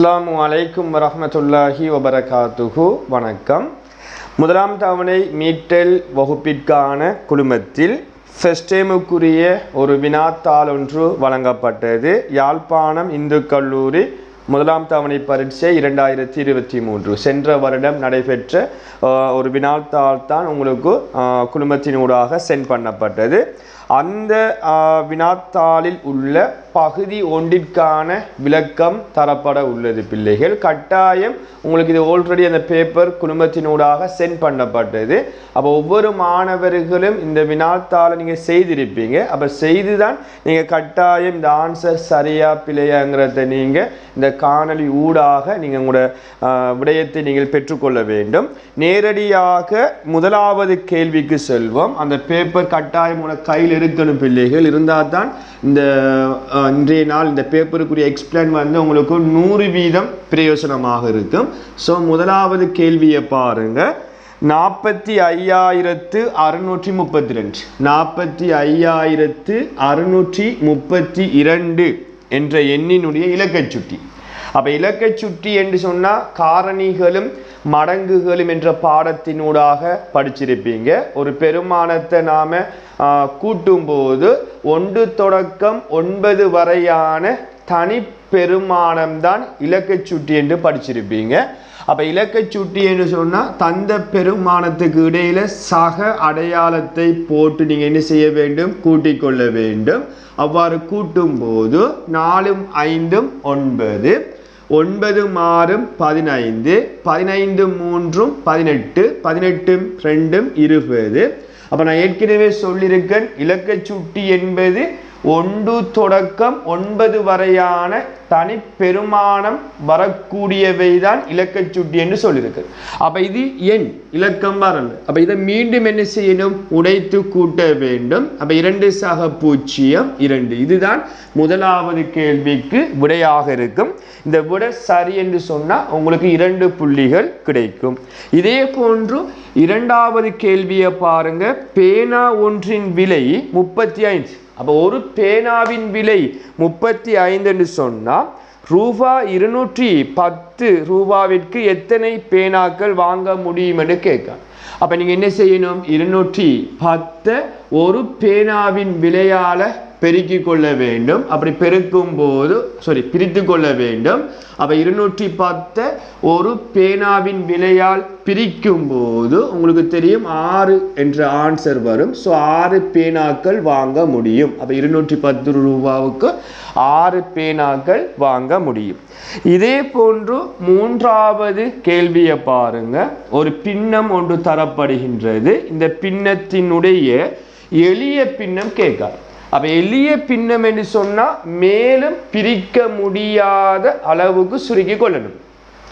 அஸ்ஸலாமு அலைக்கும் வரமத்துல்லாஹி வபரகாத்துஹு. வணக்கம். முதலாம் தவணை மீட்டல் வகுப்பிற்கான குழுமத்தில் ஃபெஸ்டேமுக்குரிய ஒரு வினாத்தாள் ஒன்று வழங்கப்பட்டது. யாழ்ப்பாணம் இந்து கல்லூரி முதலாம் தவணை பரீட்சை இரண்டாயிரத்தி இருபத்தி மூன்று. சென்ற வருடம் நடைபெற்ற ஒரு வினாத்தாள் தான் உங்களுக்கு குழுமத்தினூடாக சென்ட் பண்ணப்பட்டது. அந்த வினாத்தாளில் உள்ள பகுதி ஒன்றிற்கான விளக்கம் தரப்பட உள்ளது பிள்ளைகள். கட்டாயம் உங்களுக்கு இது ஆல்ரெடி அந்த பேப்பர் குடும்பத்தினூடாக சென்ட் பண்ணப்பட்டது. அப்போ ஒவ்வொரு மாணவர்களும் இந்த வினாத்தாளை நீங்கள் செய்திருப்பீங்க. அப்போ செய்து தான் நீங்கள் கட்டாயம் இந்த ஆன்சர் சரியா பிழையாங்கிறத நீங்கள் இந்த காணொலி ஊடாக நீங்கள் உங்களோட விடயத்தை நீங்கள் பெற்றுக்கொள்ள வேண்டும். நேரடியாக முதலாவது கேள்விக்கு செல்வோம். அந்த பேப்பர் கட்டாயம் உங்களை கையில் இருக்கணும் பிள்ளைகள். இருந்தால் தான் இந்த இன்றைய நாள் இந்த பேப்பருக்குரிய எக்ஸ்பிளைன் வந்து உங்களுக்கு நூறு வீதம் பிரயோசனமாக இருக்கும். ஸோ முதலாவது கேள்வியை பாருங்கள் நாற்பத்தி ஐயாயிரத்து அறுநூற்றி முப்பத்தி ரெண்டு. நாற்பத்தி ஐயாயிரத்து அறுநூற்றி முப்பத்தி இரண்டு என்ற எண்ணினுடைய இலக்கச்சுட்டி அப்போ இலக்கச் சுட்டி என்று சொன்னால் காரணிகளும் மடங்குகளும் என்ற பாடத்தினூடாக படிச்சிருப்பீங்க. ஒரு பெருமானத்தை நாம் கூட்டும்போது ஒன்று தொடக்கம் ஒன்பது வரையான தனி பெருமானம்தான் இலக்கச் சுட்டி என்று படிச்சிருப்பீங்க. அப்போ இலக்கச் சுட்டி என்று சொன்னால் தந்த பெருமானத்துக்கு இடையில சக அடையாளத்தை போட்டு நீங்கள் என்ன செய்ய வேண்டும்? கூட்டிக் கொள்ள வேண்டும். அவ்வாறு கூட்டும் போது நாலும் ஐந்தும் ஒன்பது. ஒன்பது மாறும் பதினைந்து பதினைந்து மூன்றும் பதினெட்டு பதினெட்டும் ரெண்டும் இருபது. அப்போ நான் ஏற்கனவே சொல்லியிருக்கேன் இலக்கச் சுட்டி என்பது ஒன்று தொடக்கம் ஒன்பது வரையான தனி பெருமானம் வரக்கூடியவை தான் சுட்டி என்று சொல்லியிருக்கு. அப்ப இது எண் இலக்கம் வரல அப்ப இதை மீண்டும் என்ன செய்யணும்? உடைத்து கூட்ட வேண்டும். அப்ப இரண்டு சக பூஜ்ஜியம் இரண்டு. இதுதான் முதலாவது கேள்விக்கு விடையாக இருக்கும். இந்த விடை சரி என்று சொன்னா உங்களுக்கு இரண்டு புள்ளிகள் கிடைக்கும். இதே போன்று இரண்டாவது கேள்வியை பாருங்க. பேனா ஒன்றின் விலை முப்பத்தி ஐந்து. அப்போ ஒரு பேனாவின் விலை முப்பத்தி ஐந்துன்னு சொன்னால் ரூபா இருநூற்றி பத்து ரூபாவிற்கு எத்தனை பேனாக்கள் வாங்க முடியும்னு கேட்க. அப்போ நீங்கள் என்ன செய்யணும்? இருநூற்றி பத்தை ஒரு பேனாவின் விலையால் பெருக்கிக் கொள்ள வேண்டும் அப்படி பெருக்கும் போது சாரி பிரித்து கொள்ள வேண்டும் அப்போ இருநூற்றி பத்தை ஒரு பேனாவின் விலையால் பிரிக்கும் போது உங்களுக்கு தெரியும் ஆறு என்ற ஆன்சர் வரும். ஸோ ஆறு பேனாக்கள் வாங்க முடியும். அப்போ இருநூற்றி பத்து ரூபாவுக்கு ஆறு பேனாக்கள் வாங்க முடியும். இதே போன்று மூன்றாவது கேள்வியை பாருங்க. ஒரு பின்னம் ஒன்று தரப்படுகின்றது. இந்த பின்னத்தினுடைய எளிய பின்னம் கேட்கார் அப்போ எளிய பின்னம் என்று சொன்னால் மேலும் பிரிக்க முடியாத அளவுக்கு சுருக்கி கொள்ளணும்.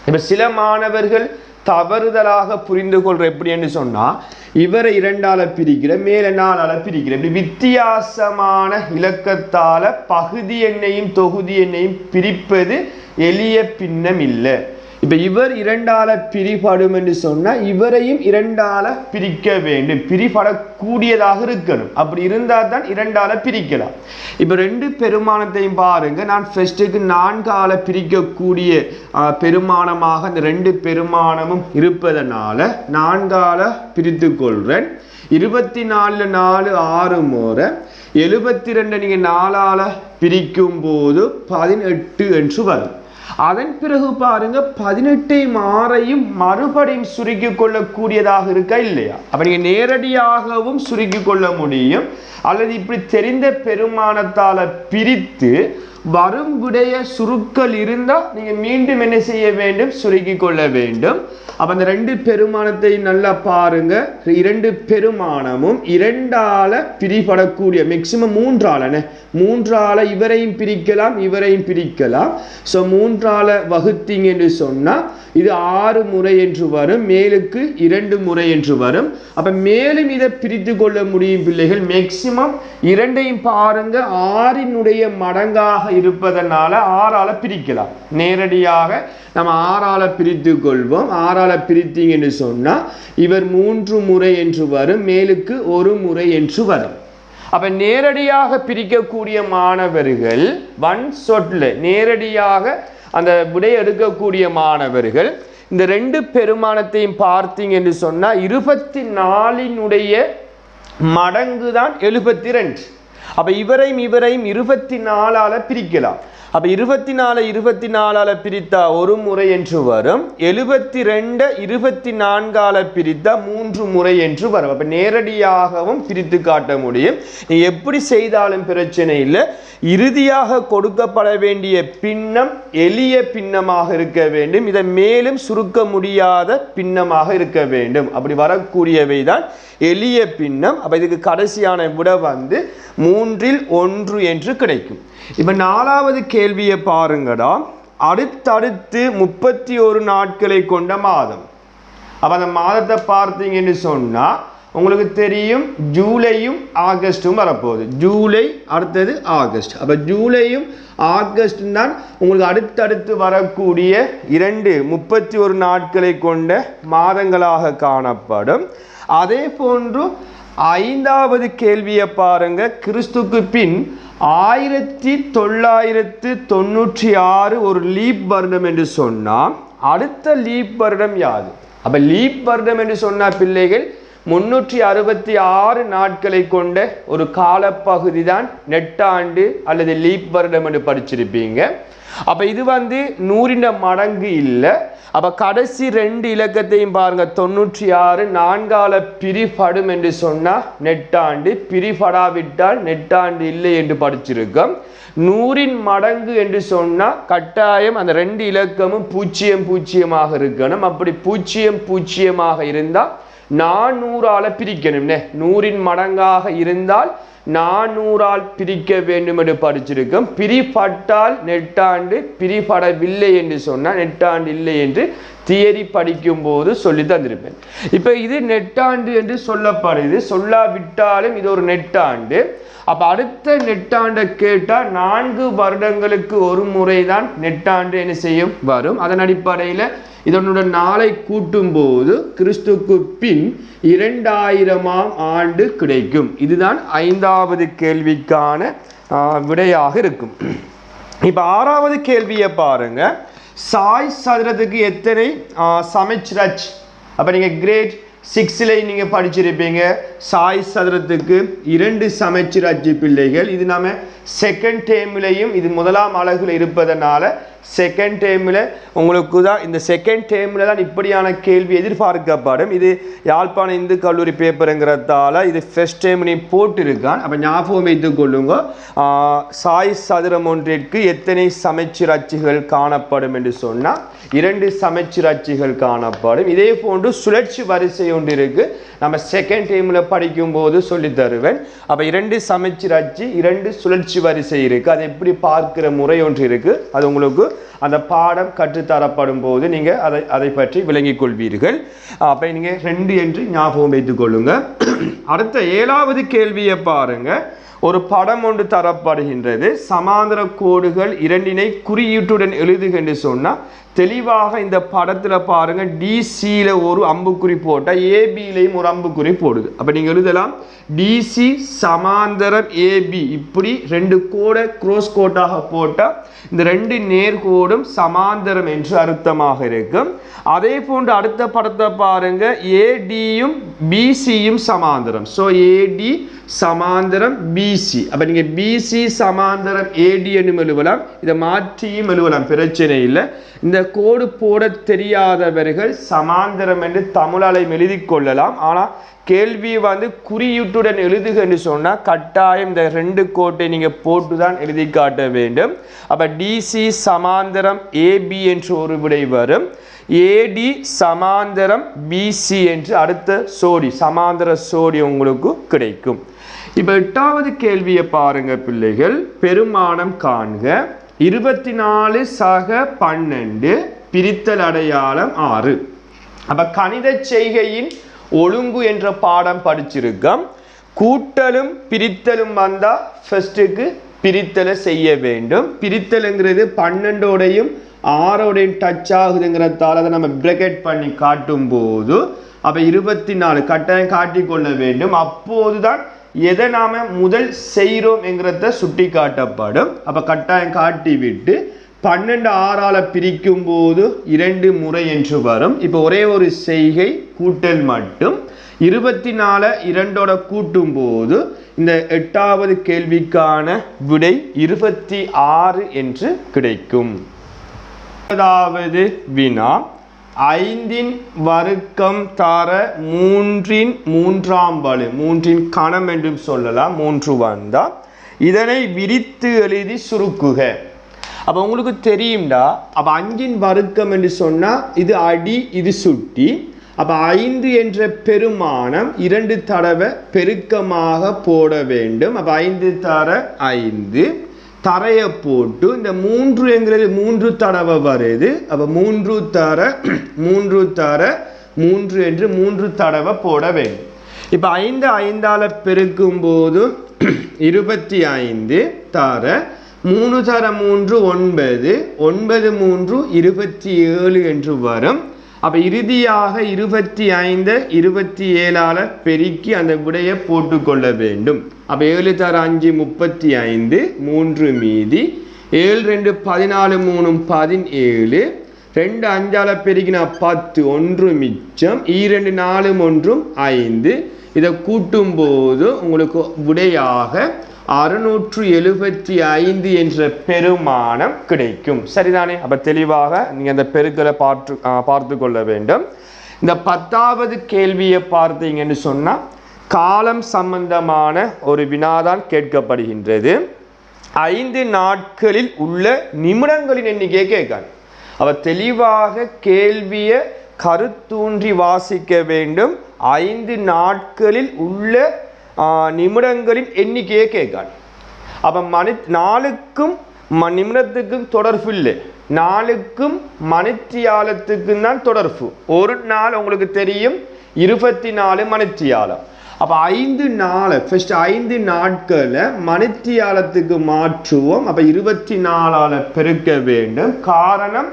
இப்போ சில மாணவர்கள் தவறுதலாக புரிந்து கொள்ற எப்படி என்று சொன்னால் இவரை இரண்டால பிரிக்கிற மேல நாலால பிரிக்கிற இப்படி வித்தியாசமான இலக்கத்தால பகுதி எண்ணையும் தொகுதி எண்ணையும் பிரிப்பது எளிய பின்னம் இல்லை இப்போ இவர் இரண்டால பிரிபடும் என்று சொன்னால் இவரையும் இரண்டால பிரிக்க வேண்டும். பிரிபடக்கூடியதாக இருக்கணும். அப்படி இருந்தால் தான் இரண்டால பிரிக்கலாம். இப்போ ரெண்டு பெருமானத்தையும் பாருங்க. நான் ஃபர்ஸ்ட்டுக்கு நான்கால பிரிக்கக்கூடிய பெருமானமாக இந்த ரெண்டு பெருமானமும் இருப்பதனால நான்கால பிரித்து கொள்கிறேன் இருபத்தி நாலு நாலு ஆறு முறை எழுபத்தி ரெண்டு நீங்கள் நாலால பிரிக்கும் போது பதினெட்டு என்று வரும். அதன் பிறகு பாருங்க பதினெட்டை மாறையும் மறுபடியும் சுருக்கிக் கொள்ளக்கூடியதாக இருக்கா இல்லையா? அப்ப நீங்க நேரடியாகவும் சுருக்கிக் கொள்ள முடியும். அல்லது இப்படி தெரிந்த பெருமானத்தால பிரித்து வருங்குடைய சுருக்கள் இருந்தால் இருந்தா நீங்க மீண்டும் என்ன செய்ய வேண்டும்? சுருக்கி கொள்ள வேண்டும். அப்ப அந்த ரெண்டு பெருமானத்தை நல்லா பாருங்க. இரண்டு பெருமானமும் இரண்டால பிரிபடக்கூடிய மேக்சிமம் மூன்றாலன மூன்றால இவரையும் பிரிக்கலாம் இவரையும் பிரிக்கலாம். ஸோ மூன்றால வகுத்தீங்க என்று சொன்னா இது ஆறு முறை என்று வரும் மேலுக்கு இரண்டு முறை என்று வரும். அப்ப மேலும் இதை பிரித்து கொள்ள முடியும் பிள்ளைகள். மேக்சிமம் இரண்டையும் பாருங்க ஆறினுடைய மடங்காக இருப்பதனால ஆறால பிரிக்கலாம். நேரடியாக நம்ம ஆறால பிரித்து கொள்வோம் ஆறால பிரித்தீங்கன்னு சொன்னா இவர் மூன்று முறை என்று வரும் மேலுக்கு ஒரு முறை என்று வரும். அப்போ நேரடியாக பிரிக்கக்கூடிய மாணவர்கள் வன் சொட்ல நேரடியாக அந்த விடை எடுக்கக்கூடிய மாணவர்கள் இந்த ரெண்டு பெருமானத்தையும் பார்த்தீங்க என்று சொன்னால் இருபத்தி நாலினுடைய மடங்கு தான் எழுபத்தி ரெண்டு. அப்போ இவரையும் இவரையும் இருபத்தி நாலால பிரிக்கலாம். அப்போ இருபத்தி நாலு இருபத்தி நாலால் பிரித்தா ஒரு முறை என்று வரும். எழுபத்தி ரெண்டு இருபத்தி நான்கால பிரித்தா மூன்று முறை என்று வரும். அப்போ நேரடியாகவும் பிரித்து காட்ட முடியும். நீ எப்படி செய்தாலும் பிரச்சனை இல்லை. இறுதியாக கொடுக்கப்பட வேண்டிய பின்னம் எளிய பின்னமாக இருக்க வேண்டும். இதை மேலும் சுருக்க முடியாத பின்னமாக இருக்க வேண்டும். அப்படி வரக்கூடியவை தான் எளிய பின்னம். அப்போ இதுக்கு கடைசியான விட வந்து மூன்றில் ஒன்று என்று கிடைக்கும். இப்போ நாலாவது கேள்வியை பாருங்கடா. அடுத்தடுத்து முப்பத்தி ஒரு நாட்களை கொண்ட மாதம். அப்போ அந்த மாதத்தை பார்த்தீங்கன்னு சொன்னால் உங்களுக்கு தெரியும் ஜூலையும் ஆகஸ்ட்டும் வரப்போகுது. ஜூலை அடுத்தது ஆகஸ்ட். அப்போ ஜூலையும் ஆகஸ்ட் தான் உங்களுக்கு அடுத்தடுத்து வரக்கூடிய இரண்டு முப்பத்தி ஒரு நாட்களை கொண்ட மாதங்களாக காணப்படும். அதே போன்று ஐந்தாவது கேள்வியை பாருங்க. கிறிஸ்துக்கு பின் ஆயிரத்தி தொள்ளாயிரத்து தொண்ணூற்றி ஆறு ஒரு லீப் வருடம் என்று சொன்னால் அடுத்த லீப் வருடம் யாது? அப்போ லீப் வருடம் என்று சொன்ன பிள்ளைகள் முன்னூற்றி அறுபத்தி ஆறு நாட்களை கொண்ட ஒரு காலப்பகுதி தான் நெட்டாண்டு அல்லது லீப் வருடம் என்று படிச்சிருப்பீங்க. அப்போ இது வந்து நூறின மடங்கு இல்லை. அப்போ கடைசி ரெண்டு இலக்கத்தையும் பாருங்க. தொண்ணூற்றி ஆறு நான்கால பிரிபடும் என்று சொன்னால் நெட்டாண்டு பிரிபடாவிட்டால் நெட்டாண்டு இல்லை என்று படிச்சிருக்கோம். நூறின் மடங்கு என்று சொன்னால் கட்டாயம் அந்த ரெண்டு இலக்கமும் பூஜ்ஜியம் பூஜ்ஜியமாக இருக்கணும். அப்படி பூஜ்ஜியம் பூஜ்ஜியமாக இருந்தால் நானூறால பிரிக்கணும்னே. நூறின் மடங்காக இருந்தால் நானூறால் பிரிக்க வேண்டும் என்று படிச்சிருக்கோம். பிரிபட்டால் நெட்டாண்டு பிரிபடவில்லை என்று சொன்னால் நெட்டாண்டு இல்லை என்று தியரி படிக்கும்போது சொல்லி தந்திருப்பேன். இப்போ இது நெட்டாண்டு என்று சொல்லப்படுது. சொல்லாவிட்டாலும் இது ஒரு நெட்டாண்டு. அப்போ அடுத்த நெட்டாண்டை கேட்டால் நான்கு வருடங்களுக்கு ஒரு முறை தான் நெட்டாண்டு என்ன செய்யும்? வரும். அதன் அடிப்படையில் இதனுடைய நாளை கூட்டும்போது கிறிஸ்துக்கு பின் இரண்டாயிரமாம் ஆண்டு கிடைக்கும். இதுதான் ஐந்தாவது கேள்விக்கான விடையாக இருக்கும். இப்போ ஆறாவது கேள்வியை பாருங்க. சாய் சதுரத்துக்கு எத்தனை சமைச்சிரச் அப்போ நீங்கள் கிரேட் சிக்ஸில் நீங்கள் படிச்சிருப்பீங்க. சாய் சதுரத்துக்கு இரண்டு சமைச்சர் அச்சு பிள்ளைகள். இது நாம் செகண்ட் டேம்லையும் இது முதலாம் அழகில் இருப்பதனால செகண்ட் டேமில் உங்களுக்கு தான் இந்த செகண்ட் டேமில் தான் இப்படியான கேள்வி எதிர்பார்க்கப்படும் இது யாழ்ப்பாண இந்து கல்லூரி பேப்பருங்கிறதால இது ஃபர்ஸ்ட் டைம் நீ போட்டிருக்கான். அப்போ ஞாபகம் வைத்து கொள்ளுங்க. சாய் சதுரம் ஒன்றிற்கு எத்தனை சமைச்சர் அச்சுகள் காணப்படும் என்று சொன்னால் இரண்டு சமைச்சர் அச்சுகள் காணப்படும். இதே போன்று சுழற்சி வரிசை ஒன்று இருக்கு. நம்ம செகண்ட் டைமில் படிக்கும்போது சொல்லி தருவேன். அப்போ இரண்டு சமைச்சர் அச்சு இரண்டு சுழற்சி வரிசை இருக்குது அது எப்படி பார்க்கிற முறை ஒன்று இருக்குது அது உங்களுக்கு அந்த பாடம் கற்றுத்தரப்படும் போது நீங்கள் அதை அதை பற்றி விளங்கிக் கொள்வீர்கள். அப்போ நீங்கள் ரெண்டு என்று ஞாபகம் வைத்துக் கொள்ளுங்க. அடுத்த ஏழாவது கேள்வியை பாருங்க. ஒரு படம் ஒன்று தரப்படுகின்றது. சமாந்தர கோடுகள் இரண்டினை குறியீட்டுடன் எழுதுக என்று சொன்னால் தெளிவாக இந்த படத்தில் பாருங்க டிசியில் ஒரு அம்புக்குறி போட்டால் ஏபியிலையும் ஒரு அம்புக்குறி போடுது. அப்போ நீங்கள் எழுதலாம் டிசி சமாந்தரம் ஏபி இப்படி ரெண்டு கோடை க்ரோஸ் கோட்டாக போட்டால் இந்த ரெண்டு நேர்கோடும் சமாந்தரம் என்று அர்த்தமாக இருக்கும். அதே போன்று அடுத்த படத்தை பாருங்க ஏடியும் பிசியும் சமாந்தரம். ஸோ ஏடி சமாந்தரம் பிசி அப்போ நீங்கள் பிசி சமாந்தரம் ஏடி என்னும் எழுவலாம் இதை மாற்றியும் எழுவலாம் பிரச்சனை இல்லை. இந்த கோடு போட தெரியாதவர்கள் சமாந்தரம் என்று தமிழாலை எழுதி கொள்ளலாம். ஆனால் கேள்வி வந்து குறியீட்டுடன் எழுதுக என்று சொன்னால் கட்டாயம் இந்த ரெண்டு கோட்டை நீங்கள் போட்டு தான் எழுதி காட்ட வேண்டும். அப்போ டிசி சமாந்தரம் ஏபி என்று ஒரு விடை வரும். ஏடி சமாந்தரம் பிசி என்று அடுத்த சோடி சமாந்தர சோடி உங்களுக்கு கிடைக்கும். இப்போ எட்டாவது கேள்வியை பாருங்க பிள்ளைகள். பெருமானம் காண்க. இருபத்தி நாலு சக பன்னெண்டு பிரித்தல் அடையாளம் ஆறு. அப்போ கணித செய்கையின் ஒழுங்கு என்ற பாடம் படிச்சிருக்கோம். கூட்டலும் பிரித்தலும் வந்தால் ஃபஸ்ட்டுக்கு பிரித்தலை செய்ய வேண்டும். பிரித்தலுங்கிறது பன்னெண்டோடையும் ஆறோடையும் டச் ஆகுதுங்கிறதால அதை நம்ம பிரேக்கெட் பண்ணி காட்டும் போது அப்போ இருபத்தி நாலு கட்டாயம் காட்டிக்கொள்ள வேண்டும். அப்போதுதான் எதை நாம் முதல் செய்கிறோம் என்கிறத சுட்டி காட்டப்படும் அப்போ கட்டாயம் காட்டி விட்டு பன்னெண்டு ஆறால் பிரிக்கும் போது இரண்டு முறை என்று வரும். இப்போ ஒரே ஒரு செய்கை கூட்டல் மட்டும். இருபத்தி நாலு இரண்டோட கூட்டும் போது இந்த எட்டாவது கேள்விக்கான விடை இருபத்தி ஆறு என்று கிடைக்கும். அதாவது வினா ஐந்தின் வர்க்கம் தர மூன்றின் மூன்றாம் வலு. மூன்றின் கணம் என்றும் சொல்லலாம். மூன்று வந்தா. இதனை விரித்து எழுதி சுருக்குக. அப்போ உங்களுக்கு தெரியும்டா. அப்போ அஞ்சின் வர்க்கம் என்று சொன்னால் இது அடி இது சுட்டி. அப்போ ஐந்து என்ற பெருமானம் இரண்டு தடவை பெருக்கமாக போட வேண்டும். அப்போ ஐந்து தர ஐந்து. தரையை போட்டு இந்த மூன்று என்கிறது மூன்று தடவை வருது அப்போ மூன்று தர மூன்று தர மூன்று என்று மூன்று தடவை போட வேண்டும். இப்போ ஐந்து ஐந்தால் பெருக்கும் போது இருபத்தி ஐந்து தர மூணு தர மூன்று ஒன்பது ஒன்பது மூன்று இருபத்தி ஏழு என்று வரும். அப்போ இறுதியாக இருபத்தி ஐந்து இருபத்தி ஏழால பெருக்கி அந்த விடையை போட்டுக்கொள்ள வேண்டும். அப்போ ஏழு தர அஞ்சு முப்பத்தி ஐந்து மூன்று மீதி ஏழு ரெண்டு பதினாலு மூணு பதினேழு ரெண்டு அஞ்சால் பெருக்கினா பத்து ஒன்று மிச்சம் ஈரெண்டு நாலு ஒன்றும் ஐந்து. இதை கூட்டும் போது உங்களுக்கு விடையாக அறுநூற்று எழுபத்தி ஐந்து என்ற பெருமானம் கிடைக்கும். சரிதானே? அப்ப தெளிவாக நீங்க அந்த பெருக்களை பார்த்து பார்த்து கொள்ள வேண்டும். இந்த பத்தாவது கேள்வியை பார்த்தீங்கன்னு சொன்னா காலம் சம்பந்தமான ஒரு வினாதான் கேட்கப்படுகின்றது. ஐந்து நாட்களில் உள்ள நிமிடங்களின் எண்ணிக்கையை கேட்காது. அவ தெளிவாக கேள்வியை கருத்தூன்றி வாசிக்க வேண்டும். ஐந்து நாட்களில் உள்ள நிமிடங்களின் எண்ணிக்கையை கேட்கான் அப்போ மணி நாளுக்கும் ம நிமிடத்துக்கும் தொடர்பு இல்லை நாளுக்கும் மணித்தியாலத்துக்கும் தான் தொடர்பு ஒரு நாள் உங்களுக்கு தெரியும் இருபத்தி நாலு மணித்தியாலம் அப்போ ஐந்து நாளை ஃபஸ்ட் ஐந்து நாட்களை மணித்தியாலத்துக்கு மாற்றுவோம் அப்போ இருபத்தி நாலால் பெருக்க வேண்டும் காரணம்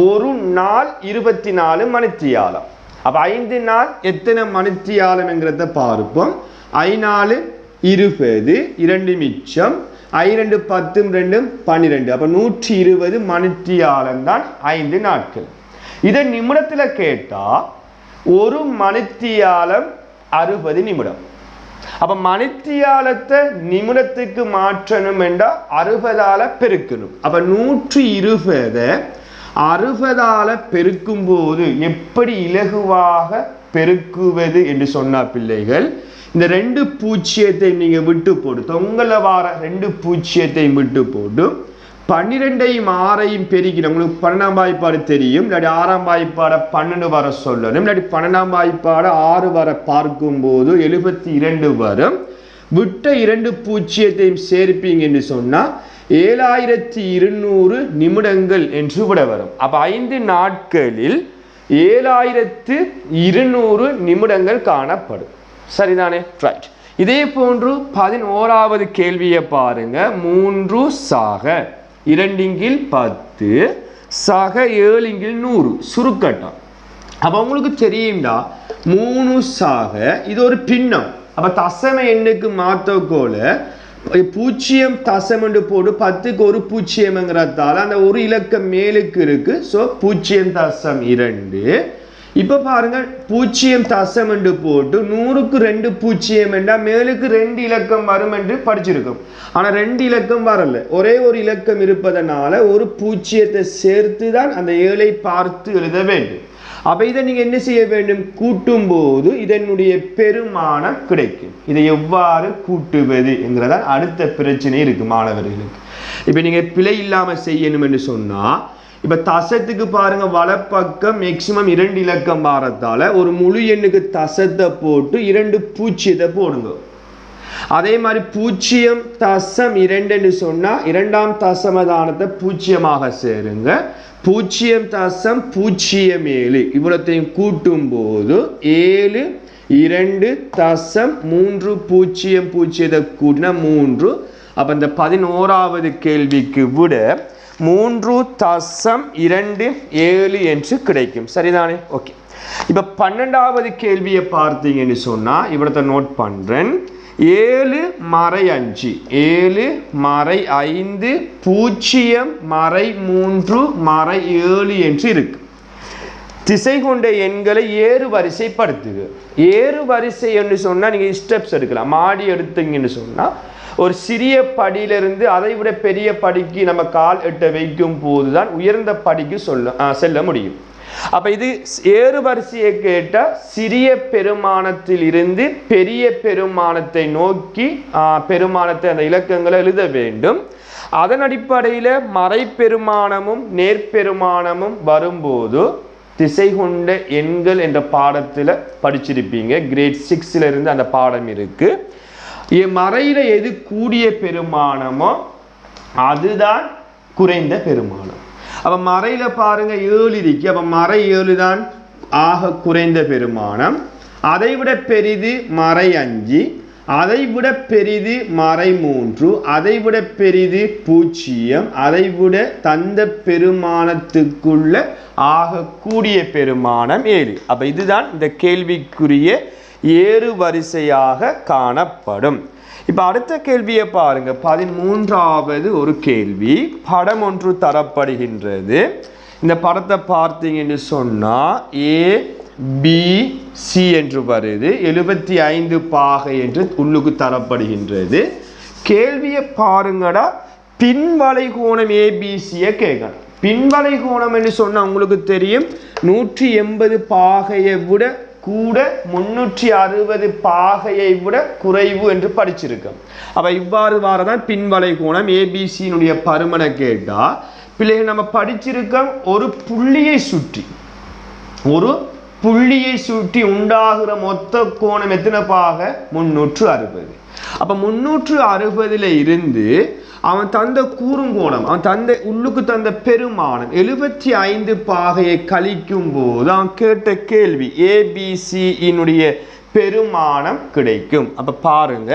ஒரு நாள் இருபத்தி நாலு மணித்தியாலம் அப்போ ஐந்து நாள் எத்தனை மணித்தியாலம்ங்கிறத பார்ப்போம். ஐநாலு இருபது இரண்டு மிச்சம் ஐ ரெண்டு பத்தும் ரெண்டும் பன்னிரெண்டு. அப்போ நூற்றி இருபது மணித்தியாலம் தான் ஐந்து நாட்கள். இதை நிமிடத்தில் கேட்டால் ஒரு மணித்தியாலம் அறுபது நிமிடம். அப்போ மணித்தியாலத்தை நிமிடத்துக்கு மாற்றணும் என்றால் அறுபதால் பெருக்கணும். அப்போ நூற்றி இருபதை அறுபதால பெருக்கும் போது எப்படி இலகுவாக பெருக்குவது என்று சொன்னா பிள்ளைகள் இந்த ரெண்டு பூச்சியத்தை நீங்க விட்டு போட்டு தொங்கல வார ரெண்டு பூச்சியத்தையும் விட்டு போட்டு பன்னிரெண்டையும் ஆறையும் பெருக்கின உங்களுக்கு பன்னெண்டாம் வாய்ப்பாடு தெரியும். இல்லாட்டி ஆறாம் வாய்ப்பாடை பன்னெண்டு வர சொல்லணும். இல்லாட்டி பன்னெண்டாம் வாய்ப்பாடை ஆறு வர பார்க்கும்போது எழுபத்தி இரண்டு வரும். விட்ட இரண்டு பூச்சியத்தையும் சேர்ப்பீங்கன்னு சொன்னா ஏழாயிரத்தி இருநூறு நிமிடங்கள் என்று விட வரும். அப்போ ஐந்து நாட்களில் ஏழாயிரத்து இருநூறு நிமிடங்கள் காணப்படும். சரிதானே? ரைட் இதே போன்று பதினோராவது கேள்வியை பாருங்க. மூன்று சாக இரண்டிங்கில் பத்து சக ஏழிங்கில் நூறு. சுருக்கட்டம். அப்போ உங்களுக்கு தெரியும்டா மூணு சாக இது ஒரு பின்னம். அப்போ தசம எண்ணுக்கு மாற்றக்கோல பூஜ்ஜியம் தசமண்டு போட்டு பத்துக்கு ஒரு பூஜ்ஜியம்ங்கிறதால அந்த ஒரு இலக்கம் மேலுக்கு இருக்கு. ஸோ பூஜ்ஜியம் தசம் இரண்டு. இப்போ பாருங்க பூஜ்ஜியம் தசம் என்று போட்டு நூறுக்கு ரெண்டு பூஜ்ஜியம் என்றால் மேலுக்கு ரெண்டு இலக்கம் வரும் என்று படிச்சிருக்கோம். ஆனால் ரெண்டு இலக்கம் வரல. ஒரே ஒரு இலக்கம் இருப்பதனால ஒரு பூஜ்ஜியத்தை சேர்த்து தான் அந்த ஏழை பார்த்து எழுத வேண்டும். அப்போ இதை நீங்கள் என்ன செய்ய வேண்டும்? கூட்டும் போது இதனுடைய பெருமானம் கிடைக்கும். இதை எவ்வாறு கூட்டுவது என்கிறதான் அடுத்த பிரச்சனை இருக்கு மாணவர்களுக்கு. இப்போ நீங்கள் பிழை இல்லாமல் செய்யணும் என்று சொன்னால் இப்போ தசத்துக்கு பாருங்க வலப்பக்கம் மேக்சிமம் இரண்டு இலக்கம் வாரத்தால் ஒரு முழு எண்ணுக்கு தசத்தை போட்டு இரண்டு பூச்சியத்தை போடுங்க. அதே மாதிரி பூஜ்ஜியம் தசம் இரண்டுன்னு சொன்னா இரண்டாம் தசமதானத்தை பூஜ்ஜியமாக சேருங்க. பூஜ்ஜியம் தசம் பூஜ்ஜியம் ஏழு. இவ்வளோத்தையும் கூட்டும் போது ஏழு இரண்டு தசம் மூன்று பூஜ்ஜியம் பூஜ்ஜியத்தை கூட்டினா மூன்று. அப்ப இந்த பதினோராவது கேள்விக்கு விட மூன்று தசம் இரண்டு ஏழு என்று கிடைக்கும். சரிதானே? ஓகே. இப்போ பன்னெண்டாவது கேள்வியை பார்த்தீங்கன்னு சொன்னா இவ்வளோத்த நோட் பண்றேன். ஏழு மறை அஞ்சு. ஏழு மறை ஐந்து பூஜ்ஜியம் மறை மூன்று மறை ஏழு என்று இருக்கு. திசை கொண்ட எண்களை ஏறு வரிசைப்படுத்துக. ஏறு வரிசை என்று சொன்னால் நீங்கள் ஸ்டெப்ஸ் எடுக்கலாம். மாடி எடுத்தீங்கன்னு சொன்னால் ஒரு சிறிய படியிலிருந்து அதை விட பெரிய படிக்கு நம்ம கால் எட்ட வைக்கும் போது தான் உயர்ந்த படிக்கு சொல்ல ஆ, செல்ல முடியும். அப்ப இது ஏறுவரிசையை கேட்ட கேட்டால் சிறிய பெருமானத்தில் இருந்து பெரிய பெருமானத்தை நோக்கி பெருமானத்தை அந்த இலக்கங்களை எழுத வேண்டும். அதன் அடிப்படையில் மறைப்பெருமானமும் நேர்பெருமானமும் வரும்போது திசை கொண்ட எண்கள் என்ற பாடத்தில் படிச்சிருப்பீங்க. கிரேட் சிக்ஸ்ல இருந்து அந்த பாடம் இருக்கு. இ- மறையில எது கூடிய பெருமானமோ அதுதான் குறைந்த பெருமானம். அப்ப மறையில பாருங்க ஏழு இருக்கு அப்ப மறை ஏழு தான் ஆக குறைந்த பெருமானம். அதை விட பெரிது மறை அஞ்சு அதை விட பெரிது மறை மூன்று அதை விட பெரிது பூஜ்ஜியம் அதை விட தந்த பெருமானத்துக்குள்ள ஆகக்கூடிய பெருமானம் ஏழு. அப்ப இதுதான் இந்த கேள்விக்குரிய ஏறு வரிசையாக காணப்படும். இப்ப அடுத்த கேள்வியை பாருங்க. பதிமூன்றாவது ஒரு கேள்வி. படம் ஒன்று தரப்படுகின்றது. இந்த படத்தை பார்த்தீங்கன்னு சொன்னா ஏ பி சி என்று வருது. எழுபத்தி ஐந்து பாகை என்று உள்ளுக்கு தரப்படுகின்றது. கேள்வியை பாருங்கடா. பின்வலை கோணம் ஏபிசியை கேட்கணும் பின்வலை கோணம் என்று சொன்னால் உங்களுக்கு தெரியும். நூற்றி எண்பது பாகையை விட கூட முன்னூற்றி அறுபது பாகையை விட குறைவு என்று படிச்சிருக்கோம். அப்போ இவ்வாறு வாரதான் பின்வலை கோணம் ஏபிசியினுடைய பருமனை கேட்டால் பிள்ளைகள் நம்ம படிச்சிருக்கோம் ஒரு புள்ளியை சுற்றி ஒரு புள்ளியை சுற்றி உண்டாகிற மொத்த கோணம் எத்தனை பாக? முன்னூற்று அறுபது. அப்போ முன்னூற்று அறுபதுல இருந்து அவன் தந்த கூறுங்கோணம் அவன் தந்த உள்ளுக்கு தந்த பெருமானம் எழுபத்தி ஐந்து பாகையை கழிக்கும் போது அவன் கேட்ட கேள்வி ஏபிசியினுடைய பெருமானம் கிடைக்கும். அப்போ பாருங்க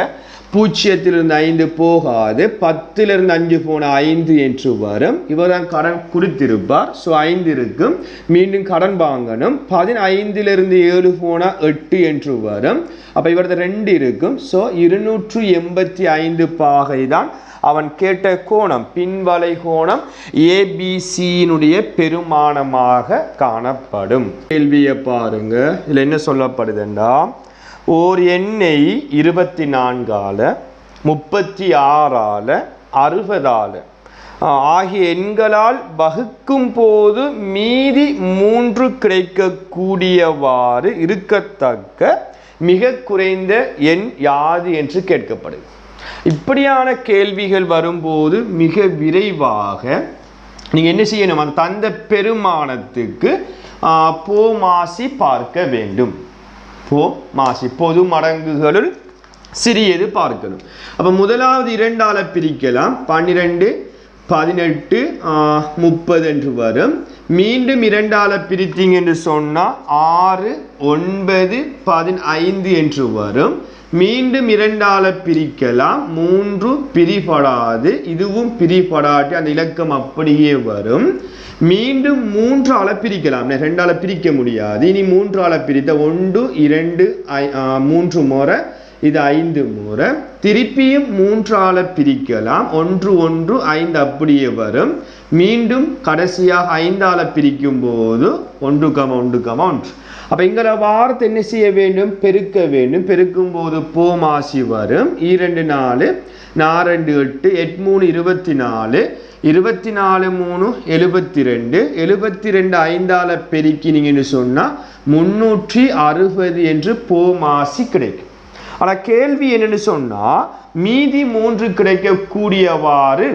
பூஜ்ஜியத்திலிருந்து ஐந்து போகாது பத்திலிருந்து அஞ்சு போன ஐந்து என்று வரும். இவர் தான் கடன் கொடுத்திருப்பார் ஸோ ஐந்து இருக்கும். மீண்டும் கடன் வாங்கணும். பதினைந்திலிருந்து ஏழு போனா எட்டு என்று வரும். அப்போ இவரது ரெண்டு இருக்கும். ஸோ இருநூற்று எண்பத்தி ஐந்து பாகை தான் அவன் கேட்ட கோணம். பின்வலை கோணம் ஏபிசியினுடைய பெருமானமாக காணப்படும். கேள்வியை பாருங்க. இதில் என்ன சொல்லப்படுதுண்டா? ஓர் எண்ணை இருபத்தி நான்கால முப்பத்தி ஆறால் அறுபதால ஆகிய எண்களால் வகுக்கும் போது மீதி மூன்று கிடைக்கக்கூடியவாறு இருக்கத்தக்க மிக குறைந்த எண் யாது என்று கேட்கப்படுது. இப்படியான கேள்விகள் வரும்போது மிக விரைவாக நீங்கள் என்ன செய்யணும்? அந்த தந்த பெருமானத்துக்கு போமாசி பார்க்க வேண்டும். போ மாசி பொது மடங்குகளுள் சிறியது பார்க்கணும். அப்ப முதலாவது இரண்டால பிரிக்கலாம். பன்னிரெண்டு பதினெட்டு முப்பது என்று வரும். மீண்டும் இரண்டால பிரித்தீங்க என்று சொன்னால் ஆறு ஒன்பது பதினைந்து என்று வரும். மீண்டும் இரண்டால பிரிக்கலாம். மூன்று பிரிபடாது. இதுவும் பிரிபடாட்டி அந்த இலக்கம் அப்படியே வரும். மீண்டும் மூன்றால பிரிக்கலாம். ரெண்டால பிரிக்க முடியாது. இனி மூன்றால பிரித்த ஒன்று இரண்டு ஐ- மூன்று முறை இது ஐந்து முறை. திருப்பியும் மூன்றால பிரிக்கலாம். ஒன்று ஒன்று ஐந்து அப்படியே வரும். மீண்டும் கடைசியாக ஐந்தால பிரிக்கும் போது ஒன்று கம ஒன்று கம ஒன்று. அப்போ இங்கிற வாரத்தை என்ன செய்ய வேண்டும்? பெருக்க வேண்டும். பெருக்கும் போது போமாசி வரும். இரண்டு நாலு நாரெண்டு எட்டு எட்டு மூணு இருபத்தி நாலு இருபத்தி நாலு மூணு எழுபத்தி ரெண்டு எழுபத்தி ரெண்டு ஐந்தால பெருக்கினீங்கன்னு சொன்னால் முன்னூற்றி அறுபது என்று போமாசி கிடைக்கும். ஆனால் கேள்வி என்னென்னு சொன்னால் மீதி மூன்று கிடைக்கக்கூடியவாறு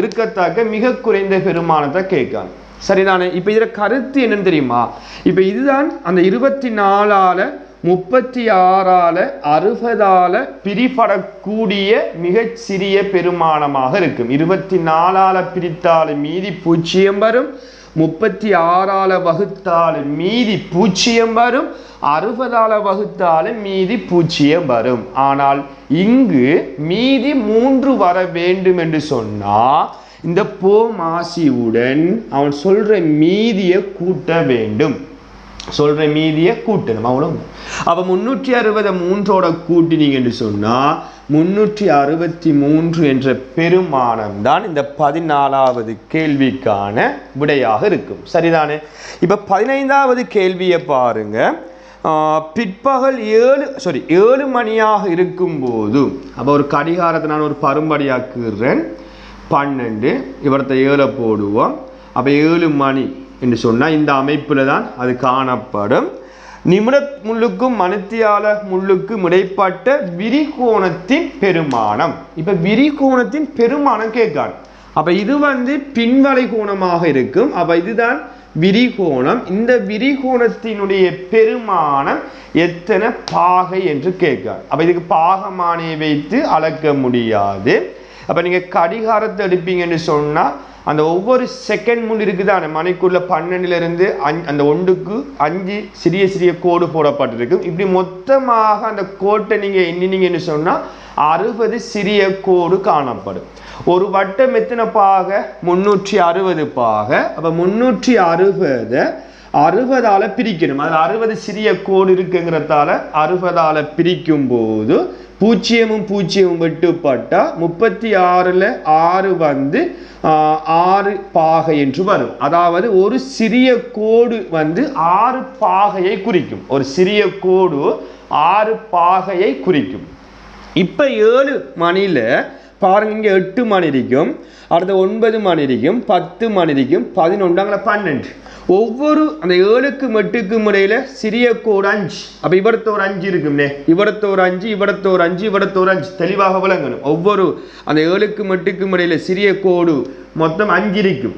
இருக்கத்தக்க மிக குறைந்த பெருமானத்தை கேட்காங்க சரிதானே? இப்போ இதில் கருத்து என்னன்னு தெரியுமா? இப்போ இதுதான் அந்த இருபத்தி நாலால் முப்பத்தி ஆறால அறுபதால பிரிபடக்கூடிய மிகச்சிறிய பெருமானமாக இருக்கும். இருபத்தி நாலால் பிரித்தாலும் மீதி பூஜ்ஜியம் வரும். முப்பத்தி ஆறால் வகுத்தாலும் மீதி பூஜ்ஜியம் வரும். அறுபதால் வகுத்தாலும் மீதி பூச்சியம் வரும். ஆனால் இங்கு மீதி மூன்று வர வேண்டும் என்று சொன்னால் இந்த போமாசியுடன் அவன் சொல்கிற மீதியை கூட்ட வேண்டும். சொல்கிற மீதியை கூட்டணும். அவ்வளோ அப்போ முந்நூற்றி அறுபதை மூன்றோட கூட்டினீங்கன்னு சொன்னால் முன்னூற்றி அறுபத்தி மூன்று என்ற பெருமானம் தான் இந்த பதினாலாவது கேள்விக்கான விடையாக இருக்கும். சரிதானே? இப்போ பதினைந்தாவது கேள்வியை பாருங்க. பிற்பகல் ஏழு சாரி ஏழு மணியாக இருக்கும்போது அப்போ ஒரு கடிகாரத்தை நான் ஒரு பரும்படியாக்குறேன். பன்னெண்டு இவரத்தை ஏழை போடுவோம். அப்போ ஏழு மணி என்று சொன்னால் இந்த அமைப்பில் தான் அது காணப்படும். நிமிட முள்ளுக்கும் மணித்தியால முள்ளுக்கும் இடைப்பட்ட விரிகோணத்தின் பெருமானம். இப்போ விரிகோணத்தின் பெருமானம் கேட்கான் அப்போ இது வந்து பின்வலை கோணமாக இருக்கும். அப்போ இதுதான் விரிகோணம் இந்த விரிகோணத்தினுடைய பெருமானம் எத்தனை பாகை என்று கேட்கான் அப்போ இதுக்கு பாகமானியை வைத்து அளக்க முடியாது. அப்போ நீங்கள் கடிகாரத்தை எடுப்பீங்கன்னு சொன்னால் அந்த ஒவ்வொரு செகண்ட் முன் இருக்குதானே மணிக்குள்ள பன்னெண்டுலேருந்து அஞ் அந்த ஒன்றுக்கு அஞ்சு சிறிய சிறிய கோடு போடப்பட்டிருக்கும். இப்படி மொத்தமாக அந்த கோட்டை நீங்கள் எண்ணினீங்கன்னு சொன்னால் அறுபது சிறிய கோடு காணப்படும். ஒரு வட்டம் எத்தனை பாக முந்நூற்றி அறுபது பாக அப்போ முந்நூற்றி அறுபதை அறுபதால் பிரிக்கணும். அதில் அறுபது சிறிய கோடு இருக்குங்கிறதால அறுபதால பிரிக்கும் போது பூஜ்ஜியமும் பூஜ்ஜியமும் வெட்டுப்பட்டால் முப்பத்தி ஆறில் ஆறு வந்து ஆறு பாகை என்று வரும். அதாவது ஒரு சிறிய கோடு வந்து ஆறு பாகையை குறிக்கும். ஒரு சிறிய கோடு ஆறு பாகையை குறிக்கும். இப்போ ஏழு மணியில் பாருங்க இங்கே எட்டு மணி இருக்கும் அடுத்த ஒன்பது மணி இருக்கும் பத்து மணி இருக்கும் பதினொன்று அங்கே பன்னெண்டு. ஒவ்வொரு அந்த ஏழுக்கும் எட்டுக்கும் இடையில சிறிய கோடு அஞ்சு. அப்போ இவரத்து ஒரு அஞ்சு இருக்கும்னே. இவரத்து ஒரு அஞ்சு இவரத்து ஒரு அஞ்சு இவரத்து ஒரு அஞ்சு. தெளிவாக விளங்கணும். ஒவ்வொரு அந்த ஏழுக்கும் எட்டுக்கும் இடையில சிறிய கோடு மொத்தம் அஞ்சு இருக்கும்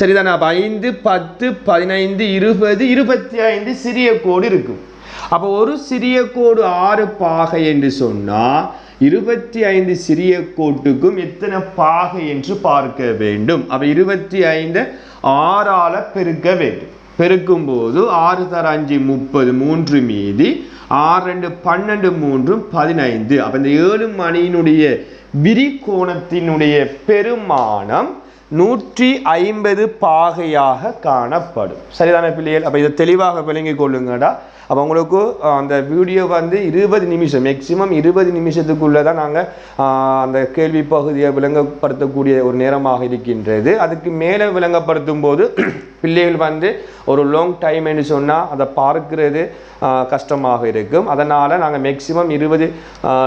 சரிதானே? அப்போ ஐந்து பத்து பதினைந்து இருபது இருபத்தி ஐந்து சிறிய கோடு இருக்கும் அப்போ ஒரு சிறிய கோடு ஆறு பாகை என்று சொன்னால் இருபத்தி ஐந்து சிறிய கோட்டுக்கும் எத்தனை பாகை என்று பார்க்க வேண்டும். அப்போ இருபத்தி ஐந்து ஆறால பெருக்க வேண்டும். பெருக்கும் போது ஆறு தர அஞ்சு முப்பது மூன்று மீதி ஆறு ரெண்டு பன்னெண்டு மூன்றும் பதினைந்து. அப்போ இந்த ஏழு மணியினுடைய விரிகோணத்தினுடைய பெருமானம் நூற்றி ஐம்பது பாகையாக காணப்படும். சரிதான பிள்ளைகள்? அப்போ இதை தெளிவாக விளங்கிக் கொள்ளுங்கடா. அப்போ உங்களுக்கு அந்த வீடியோ வந்து இருபது நிமிஷம் மேக்ஸிமம் இருபது நிமிஷத்துக்குள்ளே தான் நாங்கள் அந்த கேள்வி பகுதியை விளங்கப்படுத்தக்கூடிய ஒரு நேரமாக இருக்கின்றது. அதுக்கு மேலே விளங்கப்படுத்தும் போது பிள்ளைகள் வந்து ஒரு லாங் டைம் என்று சொன்னால் அதை பார்க்கிறது கஷ்டமாக இருக்கும். அதனால் நாங்கள் மேக்ஸிமம் இருபது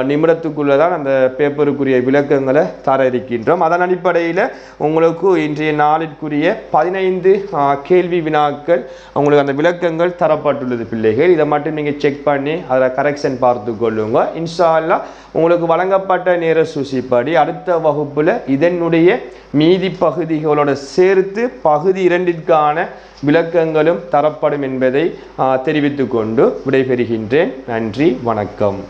நிமிடத்துக்குள்ளே தான் அந்த பேப்பருக்குரிய விளக்கங்களை தர இருக்கின்றோம். அதன் அடிப்படையில் உங்களுக்கு இன்றைய நாளிற்குரிய பதினைந்து கேள்வி வினாக்கள் உங்களுக்கு அந்த விளக்கங்கள் தரப்பட்டுள்ளது பிள்ளைகள். இதை மட்டும் நீங்கள் செக் பண்ணி அதில் கரெக்ஷன் பார்த்து கொள்ளுங்க இன்ஷா உங்களுக்கு வழங்கப்பட்ட நேர சூசிப்படி அடுத்த வகுப்பில் இதனுடைய மீதி பகுதிகளோட சேர்த்து பகுதி இரண்டிற்கான விளக்கங்களும் தரப்படும் என்பதை தெரிவித்துக்கொண்டு விடைபெறுகின்றேன். நன்றி வணக்கம்.